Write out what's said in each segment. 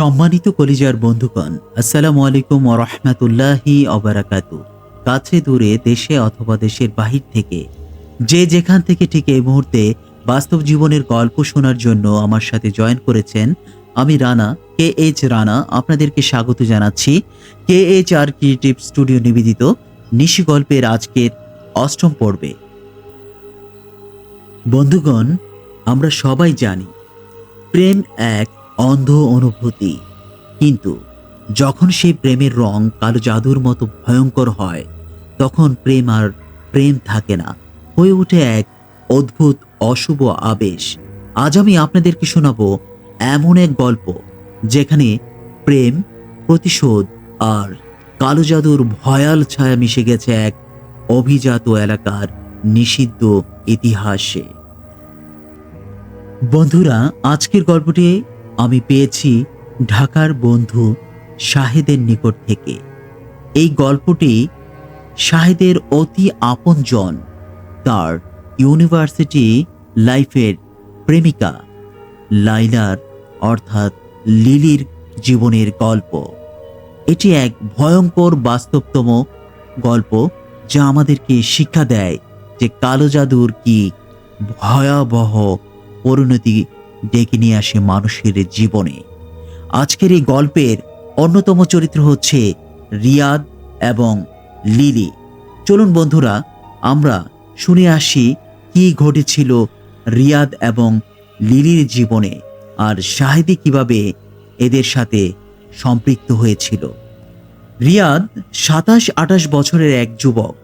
সম্মানিত কলিজার বন্ধুগণ, আসসালামু আলাইকুম ওরহমাতুল্লাহি অবরাকাতু কাছে দূরে দেশে অথবা দেশের বাহির থেকে, যে যেখান থেকে ঠিক এই মুহূর্তে বাস্তব জীবনের গল্প শোনার জন্য আমার সাথে জয়েন করেছেন, আমি রানা, কে এইচ রানা, আপনাদেরকে স্বাগত জানাচ্ছি। K H R creative studio নিবেদিত নিশি গল্পের আজকের অষ্টম পর্বে। বন্ধুগণ, আমরা সবাই জানি, প্রেম এক অন্ধ অনুভূতি। কিন্তু যখন সেই প্রেমের রং কালো জাদুর মতো ভয়ঙ্কর হয়, তখন প্রেম আর প্রেম থাকে না। হয়ে ওঠে এক অদ্ভুত, অশুভ আবেশ। আজ আমি আপনাদেরকে শোনাবো এমন এক গল্প, যেখানে প্রেম, প্রতিশোধ আর কালো জাদুর ভয়াল ছায়া মিশে গেছে এক অভিজাত এলাকার নিষিদ্ধ ইতিহাসে। বন্ধুরা, আজকের গল্পটি আমি পেয়েছি ঢাকার বন্ধু শাহেদের নিকট থেকে। এই গল্পটি শাহেদের অতি আপনজন, তার ইউনিভার্সিটি লাইফের প্রেমিকা, লাইলার অর্থাৎ লিলির জীবনের গল্প। এটি এক ভয়ঙ্কর বাস্তবতম গল্প যা আমাদেরকে শিক্ষা দেয় যে কালো জাদুর কি ভয়াবহ পরিণতি ডেকে নিয়ে আসে মানুষের জীবনে। আজকের এই গল্পের অন্যতম চরিত্র হচ্ছে রিয়াদ এবং লিলি। চলুন বন্ধুরা, আমরা শুনে আসি কি ঘটেছিল রিয়াদ এবং লিলির জীবনে আর শাহেদি কীভাবে এদের সাথে সম্পৃক্ত হয়েছিল। রিয়াদ সাতাশ আঠাশ বছরের এক যুবক,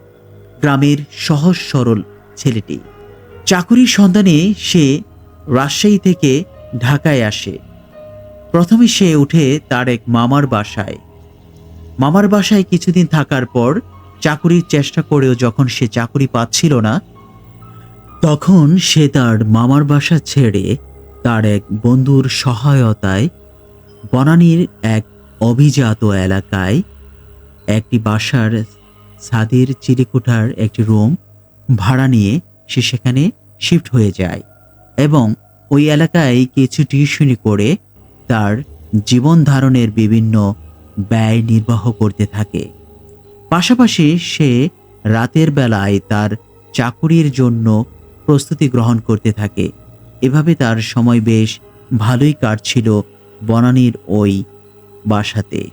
গ্রামের সহজ সরল ছেলেটি। চাকুরির সন্ধানে সে রাজশাহী থেকে ঢাকায় আসে। প্রথমে সে উঠে তার এক মামার বাসায়। মামার বাসায় কিছুদিন থাকার পর চাকুরির চেষ্টা করেও যখন সে চাকুরি পাচ্ছিল না, তখন সে তার মামার বাসা ছেড়ে তার এক বন্ধুর সহায়তায় বনানীর এক অভিজাত এলাকায় একটি বাসার ছাদের চিরিকুঠার একটি রুম ভাড়া নিয়ে সে সেখানে শিফট হয়ে যায়। এবং ওই এলাকায় কিছু টিউশনি করে তার জীবন ধারণের বিভিন্ন ব্যয় নির্বাহ করতে থাকে। পাশাপাশি সে রাতের বেলায় তার চাকুরির জন্য প্রস্তুতি গ্রহণ করতে থাকে। এভাবে তার সময় বেশ ভালোই কাটছিল বনানীর ওই বাসাতে।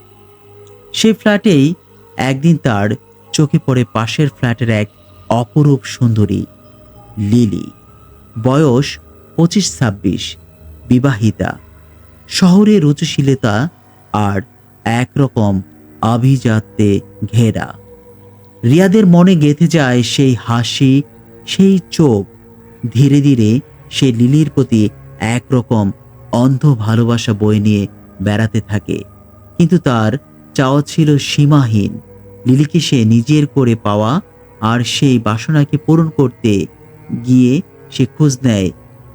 সে ফ্ল্যাটেই একদিন তার চোখে পড়ে পাশের ফ্ল্যাটের এক অপরূপ সুন্দরী, লিলি। বয়স পঁচিশ ছাব্বিশ, বিবাহিতা। শহরে রুচিশীলতা আর একরকম আভিজাত্যে ঘেরা। রিয়াদের মনে গেঁথে যায় সেই হাসি, সেই চোখ। ধীরে ধীরে সে লিলির প্রতি একরকম অন্ধ ভালোবাসা বয়ে নিয়ে বেড়াতে থাকে। কিন্তু তার চাওয়া ছিল সীমাহীন। লিলিকে সে নিজের করে পাওয়া আর সেই বাসনাকে পূরণ করতে গিয়ে সে খোঁজ নেয়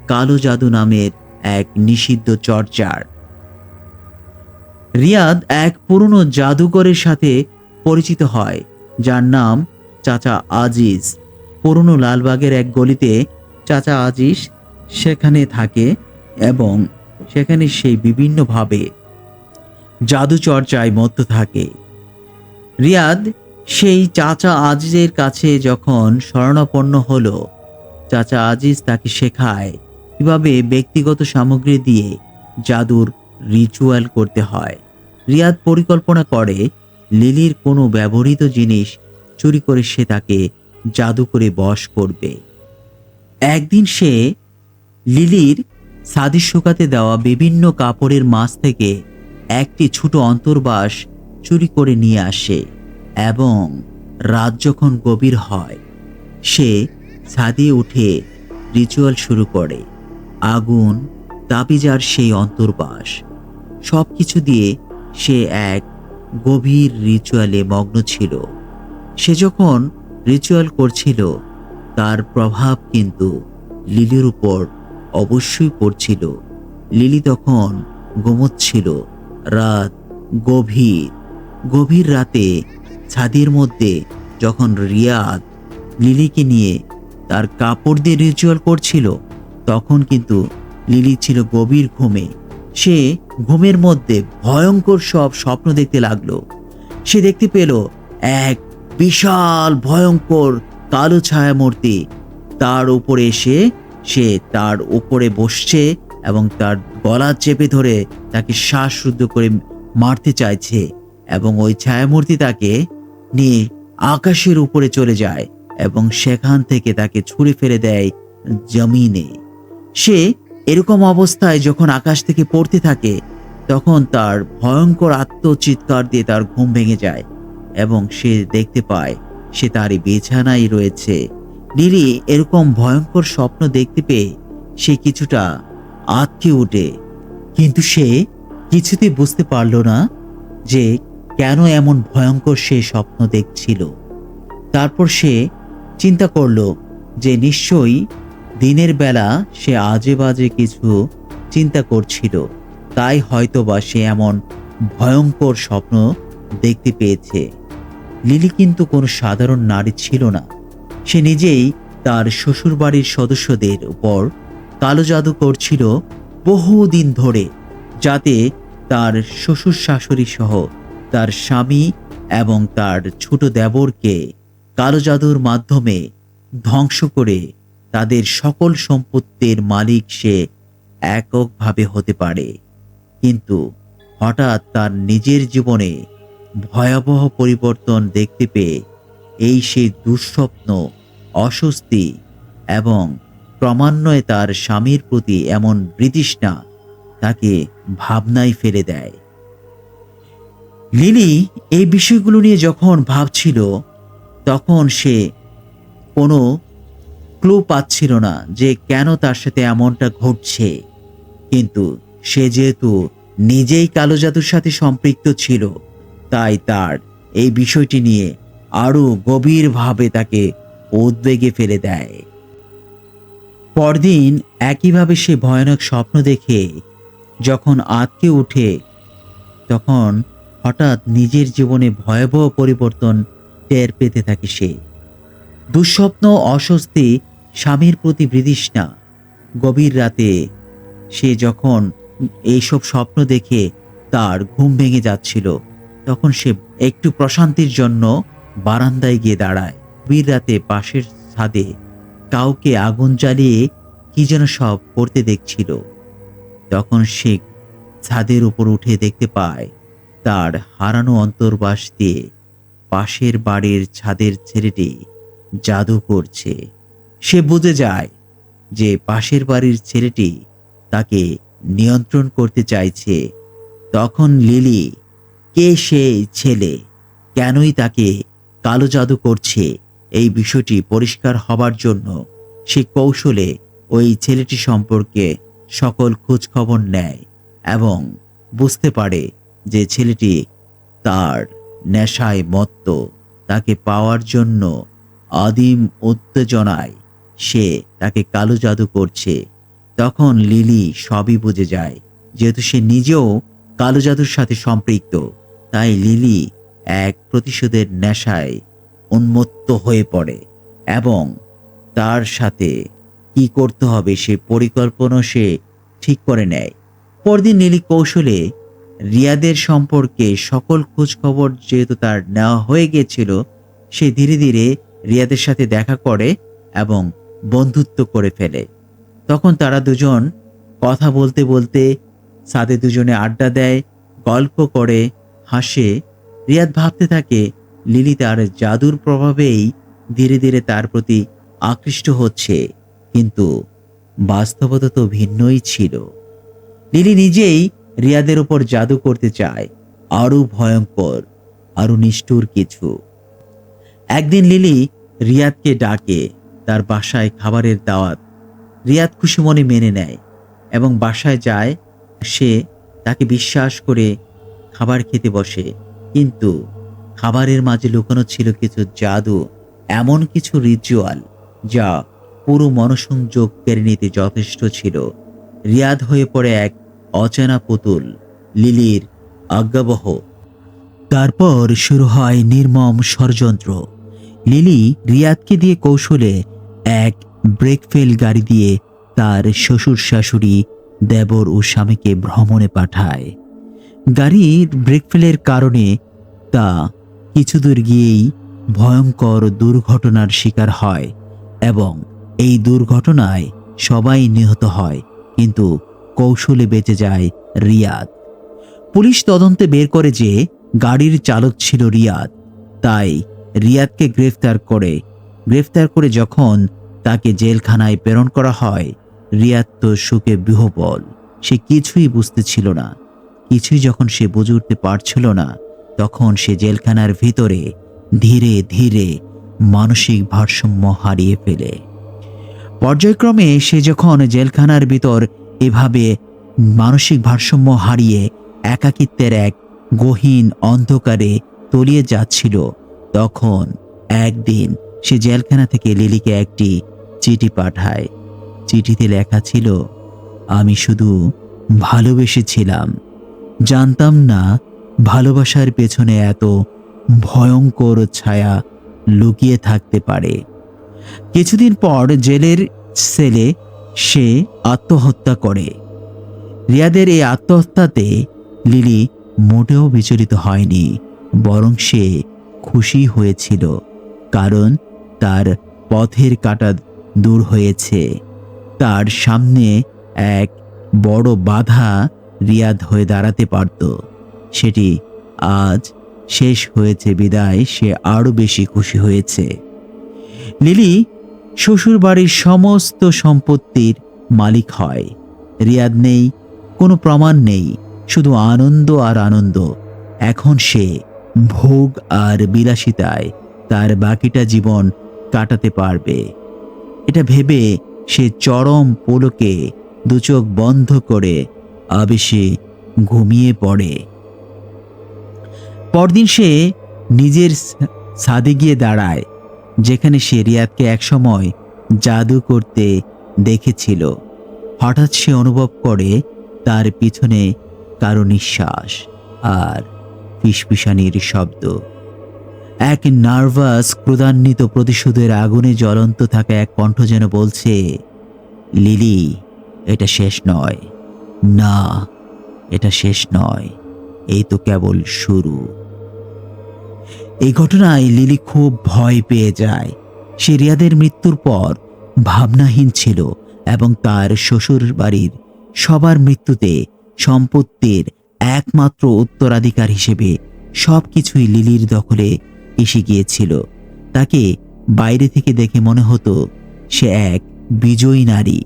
কালো জাদু নামের এক নিষিদ্ধ চর্চার। রিয়াদ এক পুরনো জাদুকরের সাথে পরিচিত হয়, যার নাম চাচা আজিজ। পুরনো লালবাগের এক গলিতে চাচা আজিজ সেখানে থাকে এবং সেখানে সেই বিভিন্নভাবে জাদু চর্চায় মত্ত থাকে। রিয়াদ সেই চাচা আজিজের কাছে যখন শরণাপন্ন হলো, চাচা আজিজ তাকে শেখায় কীভাবে ব্যক্তিগত সামগ্রী দিয়ে জাদুর রিচুয়াল করতে হয়। রিয়াদ পরিকল্পনা করে লিলির কোনো ব্যবহৃত জিনিস চুরি করে সে তাকে জাদু করে বশ করবে। একদিন সে লিলির সাদি শুকাতে দেওয়া বিভিন্ন কাপড়ের মাছ থেকে একটি ছোট অন্তর্বাস চুরি করে নিয়ে আসে এবং রাত যখন গভীর হয়, সে ছাদে উঠে রিচুয়াল শুরু করে। আগুন, তাবিজার সেই অন্তর্বাস। সব কিছু দিয়ে সে এক গভীর রিচুয়ালে মগ্ন ছিল। সে যখন রিচুয়াল করছিল, তার প্রভাব কিন্তু লিলির উপর অবশ্যই পড়ছিল। লিলি তখন ঘুমোচ্ছিল রাত গভীর। গভীর রাতে ছাদের মধ্যে যখন রিয়াদ লিলিকে নিয়ে তার কাপড় দিয়ে রিচুয়াল করছিল তখন কিন্তু লিলি ছিল গভীর ঘুমে। সে ঘুমের মধ্যে ভয়ঙ্কর সব স্বপ্ন দেখতে লাগল। সে দেখতে পেল এক বিশাল ভয়ঙ্কর কালো ছায়া মূর্তি তার উপরে এসে সে তার উপরে বসছে এবং তার গলা চেপে ধরে তাকে শ্বাসরুদ্ধ করে মারতে চাইছে এবং ওই ছায়ামূর্তি তাকে নিয়ে আকাশের উপরে চলে যায় এবং সেখান থেকে তাকে ছুঁড়ে ফেলে দেয় জমিনে। সে এরকম অবস্থায় যখন আকাশ থেকে পড়তে থাকে, তখন তার ভয়ঙ্কর আত্মচিৎকার দিয়ে তার ঘুম ভেঙে যায় এবং সে দেখতে পায় সে তারই বিছানায় রয়েছে। লিলি এরকম ভয়ঙ্কর স্বপ্ন দেখতে পেয়ে সে কিছুটা আটকে ওঠে কিন্তু সে কিছুতে বুঝতে পারল না যে কেন এমন ভয়ঙ্কর সে স্বপ্ন দেখছিল। তারপর সে চিন্তা করল যে নিশ্চয়ই দিনের বেলা সে আজে বাজে কিছু চিন্তা করছিল। তাই হয়তোবা সে এমন ভয়ঙ্কর স্বপ্ন দেখতে পেয়েছে। লিলি কিন্তু কোনো সাধারণ নারী ছিল না। সে নিজেই তার শ্বশুরবাড়ির সদস্যদের উপর কালো জাদু করছিল বহুদিন ধরে, যাতে তার শ্বশুর শাশুড়ি সহ তার স্বামী এবং তার ছোট দেবরকে কালো জাদুর মাধ্যমে ধ্বংস করে তাদের সকল সম্পত্তির মালিক সে এককভাবে হতে পারে। কিন্তু হঠাৎ তার নিজের জীবনে ভয়াবহ পরিবর্তন দেখতে পেয়ে এই সেই দুঃস্বপ্ন, অস্বস্তি এবং ক্রমান্বয়ে তার স্বামীর প্রতি এমন বৃতৃষ্ণা তাকে ভাবনায় ফেলে দেয়। লিলি এই বিষয়গুলো নিয়ে যখন ভাবছিল, তখন সে কোনো ক্লু পাচ্ছিল না যে কেন তার সাথে এমনটা ঘটছে। কিন্তু সে যেহেতু নিজেই কালো জাদুর সাথে সম্পৃক্ত ছিল, তাই তার এই বিষয়টি নিয়ে আরও গভীরভাবে তাকে উদ্বেগে ফেলে দেয়। পরদিন একইভাবে সে ভয়ানক স্বপ্ন দেখে যখন আতকে উঠে, তখন হঠাৎ নিজের জীবনে ভয়াবহ পরিবর্তন টের পেতে থাকে সে। দুঃস্বপ্ন, অস্বস্তি স্বামীর প্রতি বৃদিষ্ণা গভীর রাতে সে যখন এইসব স্বপ্ন দেখে তার ঘুম ভেঙে যাচ্ছিল, তখন সে একটু প্রশান্তির জন্য বারান্দায় গিয়ে দাঁড়ায়। গভীর রাতে পাশের ছাদে কাউকে আগুন জ্বালিয়ে কি যেন সব করতে দেখছিল। তখন সে ছাদের উপর উঠে দেখতে পায়, তার হারানো অন্তর্বাস দিয়ে পাশের বাড়ির ছাদের ছেলেটি জাদু করছে। সে বুঝে যায় যে পাশের বাড়ির ছেলেটি তাকে নিয়ন্ত্রণ করতে চাইছে। তখন লিলি, কে সেই ছেলে? কেনই তাকে কালো জাদু করছে? এই বিষয়টি পরিষ্কার হবার জন্য সে কৌশলে ওই ছেলেটি সম্পর্কে সকল খোঁজ খবর নেয় এবং বুঝতে পারে যে ছেলেটি তার নেশায় মত্ত। তাকে পাওয়ার জন্য আদিম উত্তেজনায় সে তাকে কালো জাদু করছে। তখন লিলি সবই বুঝে যায়, যেহেতু সে নিজেও কালো জাদুর সাথে সম্পৃক্ত। তাই লিলি এক প্রতিশোধের নেশায় উন্মত্ত হয়ে পড়ে এবং তার সাথে কি করতে হবে সে পরিকল্পনা সে ঠিক করে নেয়। পরদিন লিলি কৌশলে রিয়াদের সম্পর্কে সকল খোঁজ খবর যেহেতু তার নেওয়া হয়ে গিয়েছিল, সে ধীরে ধীরে রিয়াদের সাথে দেখা করে এবং বন্ধুত্ব করে ফেলে। তখন তারা দুজন কথা বলতে বলতে সাথে দুজনে আড্ডা দেয়, গল্প করে, হাসে। রিয়াদ ভাবতে থাকে, লিলি তার জাদুর প্রভাবেই ধীরে ধীরে তার প্রতি আকৃষ্ট হচ্ছে, কিন্তু বাস্তবতা তো ভিন্নই ছিল। লিলি নিজেই রিয়াদের উপর জাদু করতে চায় আরও ভয়ঙ্কর আরও নিষ্ঠুর কিছু। একদিন লিলি রিয়াদকে ডাকে তার বাসায় খাবারের দাওয়াত। রিয়াদ খুশি মনে মেনে নেয় এবং বাসায় যায়, সে তাকে বিশ্বাস করে খাবার খেতে বসে। কিন্তু খাবারের মাঝে লুকানো ছিল কিছু জাদু, এমন কিছু রিচুয়াল যা পুরো মনসংযোগ কেড়ে নিতে যথেষ্ট ছিল। রিয়াদ হয়ে পড়ে এক অচেনা পুতুল, লিলির আজ্ঞাবহ। তারপর শুরু হয় নির্মম ষড়যন্ত্র। লিলি রিয়াদকে দিয়ে কৌশলে এক ব্রেকফেল গাড়ি দিয়ে তার শ্বশুর শাশুড়ি দেবর ও স্বামীকে ভ্রমণে পাঠায়। গাড়ির ব্রেক ফেলের কারণে তা কিছু দূর গিয়েই ভয়ঙ্কর দুর্ঘটনার শিকার হয় এবং এই দুর্ঘটনায় সবাই নিহত হয়, কিন্তু কৌশলে বেঁচে যায় রিয়াদ। পুলিশ তদন্তে বের করে যে গাড়ির চালক ছিল রিয়াদ, তাই রিয়াদকে গ্রেফতার করে গ্রেফতার করে যখন তাকে জেলখানায় প্রেরণ করা হয়, রিয়াদ তো সুখে বিহবল। সে কিছুই বুঝতে ছিল না। কিছুই যখন সে বুঝে উঠতে পারছিল না, তখন সে জেলখানার ভিতরে ধীরে ধীরে মানসিক ভারসাম্য হারিয়ে ফেলে। পর্যায়ক্রমে সে যখন জেলখানার ভিতর এভাবে মানসিক ভারসাম্য হারিয়ে একাকিত্বের এক গহীন অন্ধকারে তলিয়ে যাচ্ছিল, তখন একদিন সে জেলখানা থেকে লিলিকে একটি চিঠি পাঠায়। চিঠিতে লেখা ছিল, আমি শুধু ভালোবেসেছিলাম। জানতাম না ভালোবাসার পেছনে এত ভয়ঙ্কর ছায়া লুকিয়ে থাকতে পারে। কিছুদিন পর জেলের সেলে সে আত্মহত্যা করে। রিয়াদের এই আত্মহত্যাতে লিলি মোটেও বিচলিত হয়নি, বরং সে খুশি হয়েছিল। কারণ তার পথের কাটা দূর হয়েছে। তার সামনে এক বড় বাধা রিয়াদ হয়ে দাঁড়াতে পারত। সেটি আজ শেষ হয়েছে, বিদায় সে আরও বেশি খুশি হয়েছে। লিলি শ্বশুরবাড়ির সমস্ত সম্পত্তির মালিক হয়। রিয়াদ নেই, কোনো প্রমাণ নেই, শুধু আনন্দ আর আনন্দ। এখন সে ভোগ আর বিলাসিতায় তার বাকিটা জীবন কাটাতে পারবে। এটা ভেবে সে চরম পোলকে দুচোখ বন্ধ করে আবেশে ঘুমিয়ে পড়ে। পরদিন সে নিজের ছাদে গিয়ে দাঁড়ায়, যেখানে সে রিয়াদকে একসময় জাদু করতে দেখেছিল। হঠাৎ সে অনুভব করে তার পিছনে কারও নিঃশ্বাস আর ফিসফিসানির শব্দ। এক নার্ভাস, ক্রোধান্বিত প্রতিশোধের আগুনে জ্বলন্ত থাকা এক কণ্ঠ যেন বলছে, লিলি, এটা শেষ নয়। না, এটা শেষ নয়। এই তো কেবল শুরু। এই ঘটনায় লিলি খুব ভয় পেয়ে যায়। সে রিয়াদের মৃত্যুর পর ভাবনাহীন ছিল এবং তার শ্বশুর বাড়ির সবার মৃত্যুতে সম্পত্তির একমাত্র উত্তরাধিকার হিসেবে সব কিছুই লিলির দখলে এসে গিয়েছিল। তাকে বাইরে থেকে দেখে মনে হতো সে এক বিজয়ী নারী।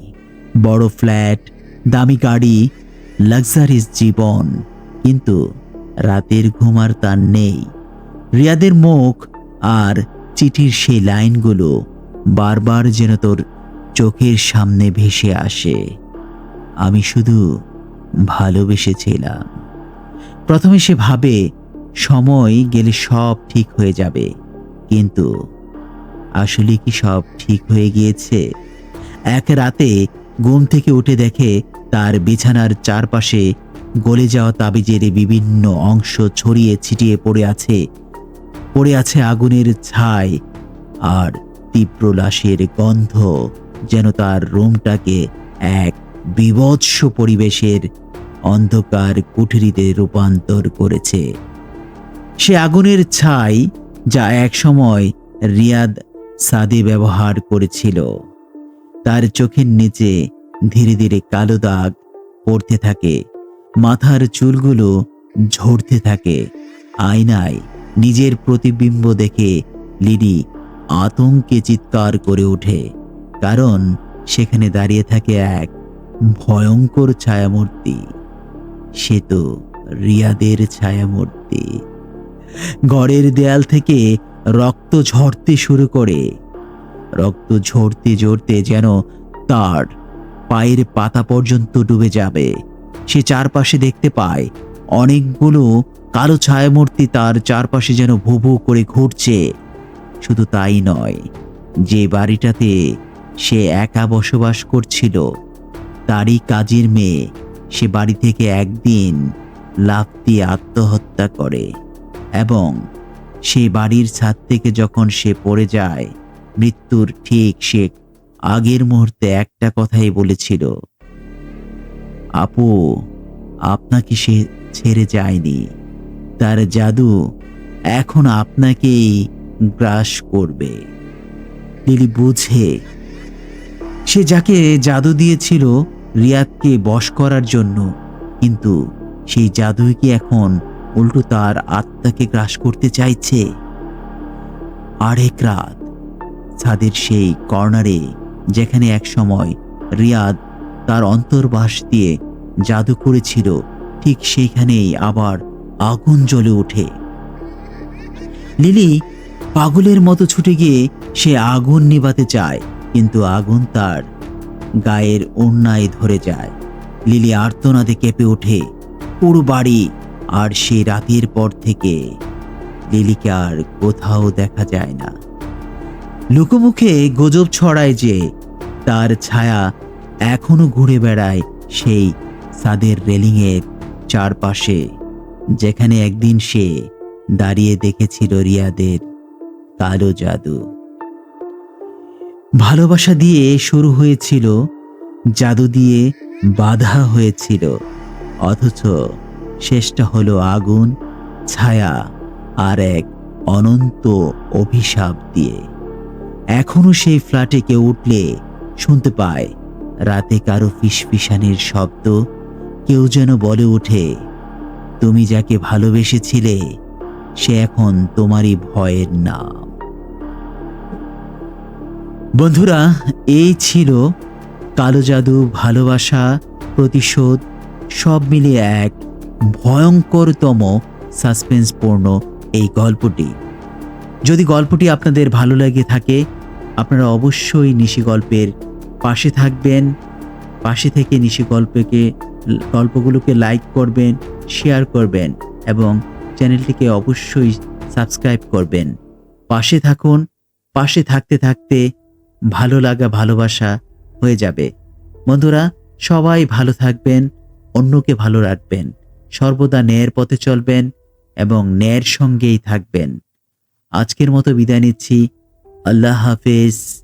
বড় ফ্ল্যাট, দামি গাড়ি লাক্সারিস জীবন। কিন্তু রাতের ঘুম আর তার নেই। রিয়াদের মুখ আর চিঠির সেই লাইনগুলো বারবার যেন তোর চোখের সামনে ভেসে আসে। আমি শুধু ভালোবেসেছিলাম। প্রথমে সে ভাবে সময় গেলে সব ঠিক হয়ে যাবে। কিন্তু আসলে কি সব ঠিক হয়ে গিয়েছে? এক রাতে ঘুম থেকে উঠে দেখে তার বিছানার চারপাশে গলে যাওয়া তাবিজের বিভিন্ন অংশ ছড়িয়ে ছিটিয়ে পড়ে আছে। পড়ে আছে আগুনের ছাই আর তীব্র লাশের গন্ধ যেন তার রুমটাকে এক বিভৎস পরিবেশের অন্ধকার কুঠুরিতে রূপান্তর করেছে। সে আগুনের ছাই যা একসময় রিয়াদ সাদে ব্যবহার করেছিল। তার চোখের নিচে ধীরে ধীরে কালো দাগ পড়তে থাকে, মাথার চুলগুলো ঝরতে থাকে, আয়নায় নিজের প্রতিবিম্ব দেখে লিডি আতঙ্কে চিৎকার করে ওঠে, কারণ সেখানে দাঁড়িয়ে থাকে এক ভয়ঙ্কর ছায়ামূর্তি। সে তো রিয়াদের ছায়ামূর্তি। ঘরের দেয়াল থেকে রক্ত ঝরতে শুরু করে। রক্ত ঝরতে ঝরতে যেন তার পায়ের পাতা পর্যন্ত ডুবে যাবে। সে চারপাশে দেখতে পায়, অনেকগুলো কালো ছায়ামূর্তি তার চারপাশে যেন ভু ভু করে ঘুরছে। শুধু তাই নয়, যে বাড়িটাতে সে একা বসবাস করছিল, তারই কাজের মেয়ে সে বাড়ি থেকে একদিন লাফ দিয়ে আত্মহত্যা করে। এবং সে বাড়ির ছাদ থেকে যখন সে পড়ে যায়, মৃত্যুর ঠিক সে আগের মুহূর্তে একটা কথাই বলেছিল, আপু, আপনাকে সে ছেড়ে যায়নি। তার জাদু এখন আপনাকেই গ্রাস করবে। লিলি বুঝে সে যাকে জাদু দিয়েছিল রিয়াদকে বশ করার জন্য, কিন্তু সেই জাদুই কি এখন উল্টো তার আত্মাকে গ্রাস করতে চাইছে। আরেক রাত, ছাদের সেই কর্নারে, যেখানে একসময় রিয়াদ তার অন্তর্বাস দিয়ে জাদু করেছিল, ঠিক সেইখানেই আবার আগুন জ্বলে ওঠে। লিলি পাগলের মতো ছুটে গিয়ে সে আগুন নিভাতে চায়, কিন্তু আগুন তার গায়ের ওড়নায় ধরে যায়। লিলি আর্তনাদে কেঁপে ওঠে, পুরো বাড়ি আর সে রাতের পর থেকে লিলিকে আর কোথাও দেখা যায় না। লোকমুখে গজব ছড়ায় যে তার ছায়া এখনও ঘুরে বেড়ায় সেই সাদের রেলিংয়ের চারপাশে, যেখানে একদিন সে দাঁড়িয়ে দেখেছিল রিয়াদের কালো জাদু। ভালোবাসা দিয়ে শুরু হয়েছিল, জাদু দিয়ে বাধা হয়েছিল, অথচ শেষটা হলো আগুন, ছায়া আর এক অনন্ত অভিশাপ দিয়ে। এখনও সেই ফ্ল্যাটে কেউ উঠলে শুনতে পায়, রাতে কারও ফিসফিসানির শব্দ, কেউ যেন বলে ওঠে, তুমি যাকে ভালোবেসেছিলে, সে এখন তোমারই ভয়ের নাম। বন্ধুরা, এই ছিল কালো জাদু ভালোবাসা, প্রতিশোধ, সব মিলিয়ে এক ভয়ঙ্করতম সাসপেন্সপূর্ণ এই গল্পটি। যদি গল্পটি আপনাদের ভালো লেগে থাকে, আপনারা অবশ্যই নিশি গল্পের পাশে থাকবেন, পাশে থেকে নিশি গল্পকে, গল্পগুলোকে লাইক করবেন শেয়ার করবেন এবং চ্যানেলটিকে অবশ্যই সাবস্ক্রাইব করবেন। পাশে থাকুন, পাশে থাকতে থাকতে ভালো লাগা, ভালোবাসা হয়ে যাবে। বন্ধুরা, সবাই ভালো থাকবেন, অন্যকে ভালো রাখবেন। সর্বদা ন্যায়ের পথে চলবেন এবং ন্যায়ের সঙ্গেই থাকবেন। আজকের মতো বিদায় নিচ্ছি। আল্লাহ হাফেজ।